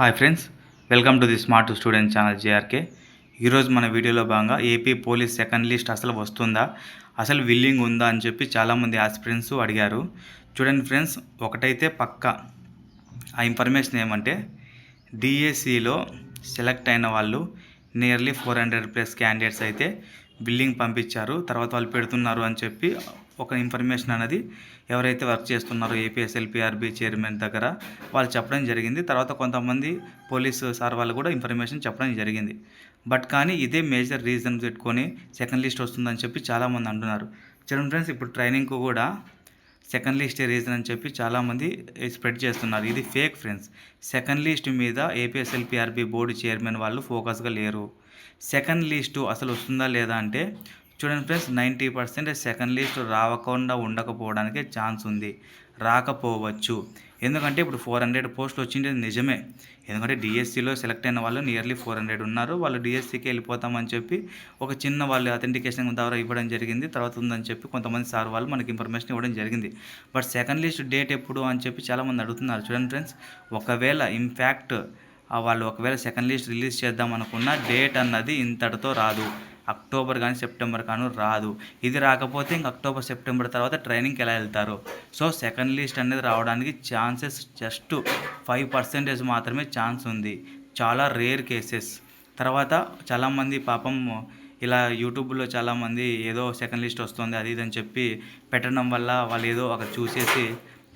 Hi friends welcome to the smart student channel JRK ఈరోజు మన వీడియోలో భాగంగా ఏపీ పోలీస్ సెకండ్ లిస్ట్ అసలు వస్తుందా అసలు విల్లింగ్ ఉందా అని చెప్పి చాలామంది ఆస్పిరెంట్స్ అడిగారు. చూడండి ఫ్రెండ్స్ ఒకటైతే పక్క. ఆ ఇన్ఫర్మేషన్ ఏమంటే డిఎస్సిలో సెలెక్ట్ అయిన వాళ్ళు nearly four hundred plus candidates అయితే బిల్లింగ్ పంపించారు తర్వాత వాళ్ళు పెడుతున్నారు అని చెప్పి ఒక ఇన్ఫర్మేషన్ అనేది ఎవరైతే వర్క్ చేస్తున్నారో ఏపీఎస్ఎల్పిఆర్బి చైర్మన్ దగ్గర వాళ్ళు చెప్పడం జరిగింది. తర్వాత కొంతమంది పోలీసు సార్ వాళ్ళు కూడా ఇన్ఫర్మేషన్ చెప్పడం జరిగింది. బట్ కానీ ఇదే మేజర్ రీజన్ పెట్టుకొని సెకండ్ లిస్ట్ వస్తుందని చెప్పి చాలామంది అంటున్నారు. చూడండి ఫ్రెండ్స్ ఇప్పుడు ట్రైనింగ్కు కూడా సెకండ్ లిస్ట్ రీజన్ అని చెప్పి చాలామంది స్ప్రెడ్ చేస్తున్నారు. ఇది ఫేక్ ఫ్రెండ్స్. సెకండ్ లిస్ట్ మీద ఏపీఎస్ఎల్పిఆర్బి బోర్డు చైర్మన్ వాళ్ళు ఫోకస్గా లేరు. సెకండ్ లిస్టు అసలు వస్తుందా లేదా అంటే చూడండి friends ninety percent second list రావకుండా ఉండకపోవడానికి ఛాన్స్ ఉంది. రాకపోవచ్చు. ఎందుకంటే ఇప్పుడు ఫోర్ హండ్రెడ్ పోస్టులు వచ్చింది నిజమే. ఎందుకంటే డిఎస్సిలో సెలెక్ట్ అయిన వాళ్ళు నియర్లీ ఫోర్ హండ్రెడ్ ఉన్నారు. వాళ్ళు డిఎస్సికి వెళ్ళిపోతామని చెప్పి ఒక చిన్న వాళ్ళు అథెంటికేషన్ ద్వారా ఇవ్వడం జరిగింది. తర్వాత ఉందని చెప్పి కొంతమంది సార్ వాళ్ళు మనకి ఇన్ఫర్మేషన్ ఇవ్వడం జరిగింది. బట్ సెకండ్ లిస్ట్ డేట్ ఎప్పుడు అని చెప్పి చాలామంది అడుగుతున్నారు. చూడండి ఫ్రెండ్స్ ఒకవేళ ఇన్ఫ్యాక్ట్ వాళ్ళు ఒకవేళ సెకండ్ లిస్ట్ రిలీజ్ చేద్దాం అనుకున్న డేట్ అన్నది ఇంతటితో రాదు. అక్టోబర్ కానీ సెప్టెంబర్ కానీ రాదు. ఇది రాకపోతే ఇంక అక్టోబర్ సెప్టెంబర్ తర్వాత ట్రైనింగ్కి ఎలా వెళ్తారు? సో సెకండ్ లిస్ట్ అనేది రావడానికి ఛాన్సెస్ జస్ట్ ఫైవ్ పర్సెంటేజ్ మాత్రమే ఛాన్స్ ఉంది. చాలా రేర్ కేసెస్ తర్వాత చాలామంది పాపం ఇలా యూట్యూబ్లో చాలామంది ఏదో సెకండ్ లిస్ట్ వస్తుంది అది ఇది అని చెప్పి పెట్టడం వల్ల వాళ్ళు ఏదో అక్కడ చూసేసి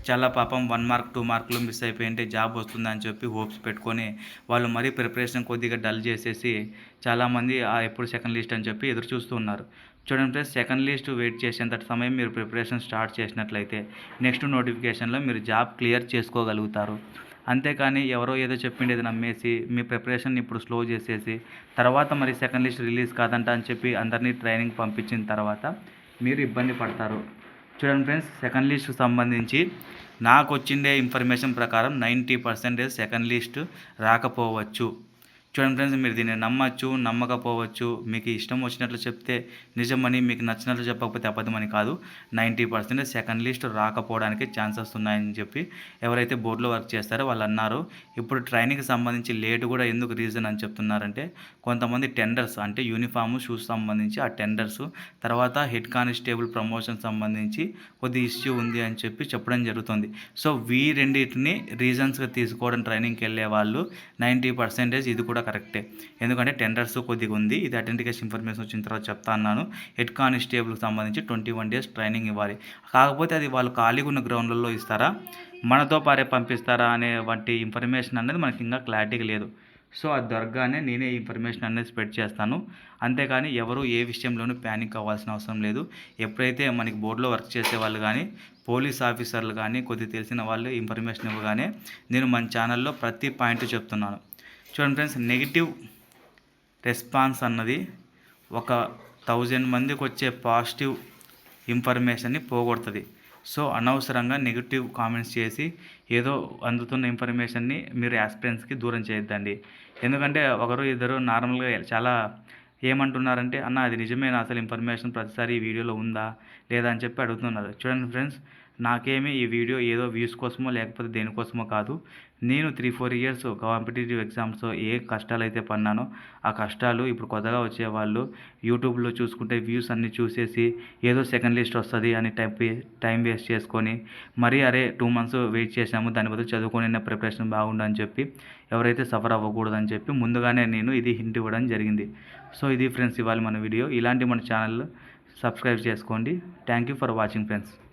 చాలా పాపం వన్ మార్క్ టూ మార్కులు మిస్ అయిపోయింటే జాబ్ వస్తుందని చెప్పి హోప్స్ పెట్టుకొని వాళ్ళు మరీ ప్రిపరేషన్ కొద్దిగా డల్ చేసేసి చాలామంది ఎప్పుడు సెకండ్ లిస్ట్ అని చెప్పి ఎదురు చూస్తూ ఉన్నారు. చూడండి ఫ్రెండ్స్ సెకండ్ లిస్ట్ వెయిట్ చేసేంత సమయం మీరు ప్రిపరేషన్ స్టార్ట్ చేసినట్లయితే నెక్స్ట్ నోటిఫికేషన్లో మీరు జాబ్ క్లియర్ చేసుకోగలుగుతారు. అంతేకాని ఎవరో ఏదో చెప్పిండేది నమ్మేసి మీ ప్రిపరేషన్ ఇప్పుడు స్లో చేసేసి తర్వాత మరి సెకండ్ లిస్ట్ రిలీజ్ కాదంట అని చెప్పి అందరినీ ట్రైనింగ్ పంపించిన తర్వాత మీరు ఇబ్బంది పడతారు. చూడండి ఫ్రెండ్స్ సెకండ్ లిస్ట్ సంబంధించి నాకు వచ్చిండే ఇన్ఫర్మేషన్ ప్రకారం నైంటీ పర్సెంటేజ్ సెకండ్ లిస్ట్ రాకపోవచ్చు. చూడండి ఫ్రెండ్స్ మీరు దీన్ని నమ్మచ్చు నమ్మకపోవచ్చు మీకు ఇష్టం వచ్చినట్లు చెప్తే నిజమని మీకు నచ్చినట్లు చెప్పకపోతే అబద్ధమని కాదు. నైంటీ పర్సెంట్ సెకండ్ లిస్ట్ రాకపోవడానికి ఛాన్సెస్ ఉన్నాయని చెప్పి ఎవరైతే బోర్డులో వర్క్ చేస్తారో వాళ్ళు అన్నారు. ఇప్పుడు ట్రైనింగ్కి సంబంధించి లేట్ కూడా ఎందుకు రీజన్ అని చెప్తున్నారంటే కొంతమంది టెండర్స్ అంటే యూనిఫామ్ షూస్ సంబంధించి ఆ టెండర్స్ తర్వాత హెడ్ కానిస్టేబుల్ ప్రమోషన్ సంబంధించి కొద్ది ఇష్యూ ఉంది అని చెప్పి చెప్పడం జరుగుతుంది. సో వీ రెండింటిని రీజన్స్గా తీసుకోవడం ట్రైనింగ్కి వెళ్ళే వాళ్ళు నైంటీ పర్సెంటేజ్ ఇది కూడా కరెక్టే. ఎందుకంటే టెండర్స్ కొద్దిగా ఉంది. ఇది అటెంటికేషన్ ఇన్ఫర్మేషన్ వచ్చిన తర్వాత చెప్తా అన్నాను. హెడ్ కానిస్టేబుల్కి సంబంధించి ట్వంటీ వన్ డేస్ ట్రైనింగ్ ఇవ్వాలి. కాకపోతే అది వాళ్ళు ఖాళీగా ఉన్న గ్రౌండ్లలో ఇస్తారా? మనతో పారే పంపిస్తారా అనే వంటి ఇన్ఫర్మేషన్ అనేది మనకి ఇంకా క్లారిటీగా లేదు. సో అది దొరకగానే నేనే ఇన్ఫర్మేషన్ అనేది స్ప్రెడ్ చేస్తాను. అంతేకాని ఎవరు ఏ విషయంలోనూ ప్యానిక్ అవ్వాల్సిన అవసరం లేదు. ఎప్పుడైతే మనకి బోర్డులో వర్క్ చేసే వాళ్ళు కానీ పోలీస్ ఆఫీసర్లు కానీ కొద్ది తెలిసిన వాళ్ళు ఇన్ఫర్మేషన్ ఇవ్వగానే నేను మన ఛానల్లో ప్రతి పాయింట్ చెప్తున్నాను. చూడండి ఫ్రెండ్స్ నెగిటివ్ రెస్పాన్స్ అన్నది ఒక థౌజండ్ మందికి వచ్చే పాజిటివ్ ఇన్ఫర్మేషన్ని పోగొడుతుంది. సో అనవసరంగా నెగిటివ్ కామెంట్స్ చేసి ఏదో అందుతున్న ఇన్ఫర్మేషన్ని మీరు యాస్పిరెంట్స్కి దూరం చేయొద్దండి. ఎందుకంటే ఒకరు ఇద్దరు నార్మల్గా చాలా ఏమంటున్నారంటే అన్న అది నిజమేనా? అసలు ఇన్ఫర్మేషన్ ప్రతిసారి ఈ వీడియోలో ఉందా? లేదా? అని చెప్పి అడుగుతున్నారు. చూడండి ఫ్రెండ్స్ నాకేమీ ఈ వీడియో ఏదో వ్యూస్ కోసమో లేకపోతే దేనికోసమో కాదు. నేను three four years competitive exams ఏ కష్టాలు అయితే పన్నానో ఆ కష్టాలు ఇప్పుడు కొత్తగా వచ్చేవాళ్ళు యూట్యూబ్లో చూసుకుంటే వ్యూస్ అన్ని చూసేసి ఏదో సెకండ్ లిస్ట్ వస్తుంది అని టైం టైం వేస్ట్ చేసుకొని మరీ అరే టూ మంత్స్ వెయిట్ చేసాము దాని బదులు చదువుకొని ప్రిపరేషన్ బాగుండని చెప్పి ఎవరైతే సఫర్ అవ్వకూడదని చెప్పి ముందుగానే నేను ఇది హింట్ ఇవ్వడం జరిగింది. సో ఇది ఫ్రెండ్స్ ఇవాళ మన వీడియో. ఇలాంటి మన ఛానల్ సబ్స్క్రైబ్ చేసుకోండి. Thank you for watching friends